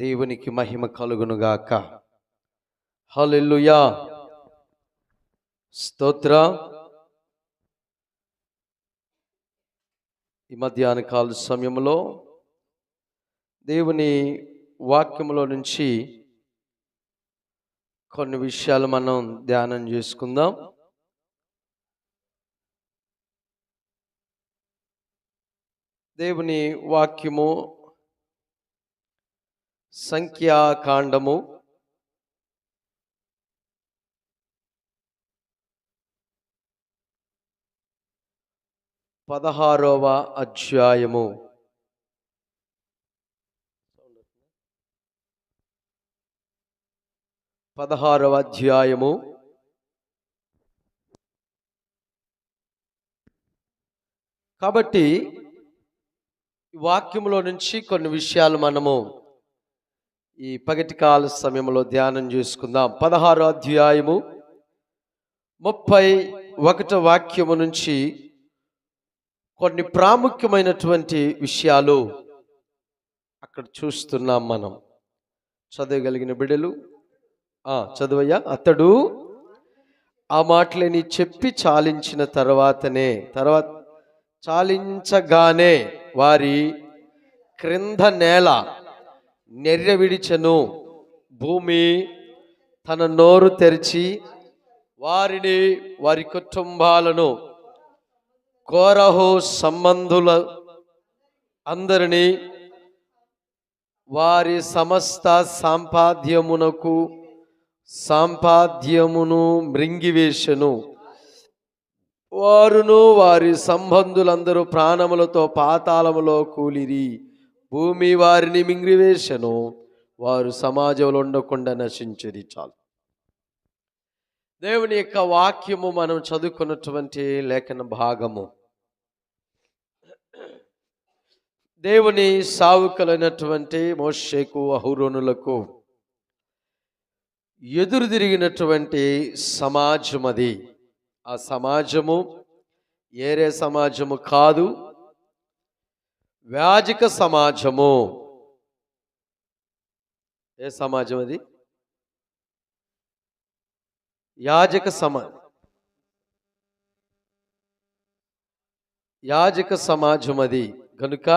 దేవునికి మహిమ కలుగునుగాక. హలెల్లుయా. స్తోత్ర. ఈ మధ్యాహ్న కాల సమయంలో దేవుని వాక్యంలో నుంచి కొన్ని విషయాలు మనం ధ్యానం చేసుకుందాం. దేవుని వాక్యము సంఖ్యాకాండము. పదహారవ అధ్యాయము. పదహారవ అధ్యాయము. కాబట్టి వాక్యంలో వాక్యములో నుంచి కొన్ని విషయాలు మనము ఈ పగటి కాల సమయంలో ధ్యానం చేసుకుందాం. పదహారో అధ్యాయము ముప్పై ఒకటి వాక్యము నుంచి కొన్ని ప్రాముఖ్యమైనటువంటి విషయాలు అక్కడ చూస్తున్నాం మనం. చదవగలిగిన బిడ్డలు చదువయ్యా. అతడు ఆ మాటలని చెప్పి చాలించిన తర్వాతనే తర్వాత చాలించగానే వారి క్రింద నేల నెర్రె విడిచెను భూమి తన నోరు తెరిచి వారిని వారి కుటుంబాలను కోరహు సంబంధుల అందరినీ వారి సమస్త సాంపాద్యమునకు సాంపాద్యమును మృంగివేశను. వారును వారి సంబంధులందరూ ప్రాణములతో పాతాళములో కూలిరి. భూమి వారిని మింగివేశను వారు సమాజంలో ఉండకుండా నశించేది చాలు. దేవుని యొక్క వాక్యము మనం చదువుకున్నటువంటి లేఖన భాగము. దేవుని సావుకలైనటువంటి మోషేకు అహురోనులకు ఎదురు తిరిగినటువంటి సమాజం అది ఆ సమాజము ఏరే సమాజము కాదు వ్యాజిక సమాజము. ఏ సమాజం అది? యాజక సమా యాజక సమాజం అది కనుక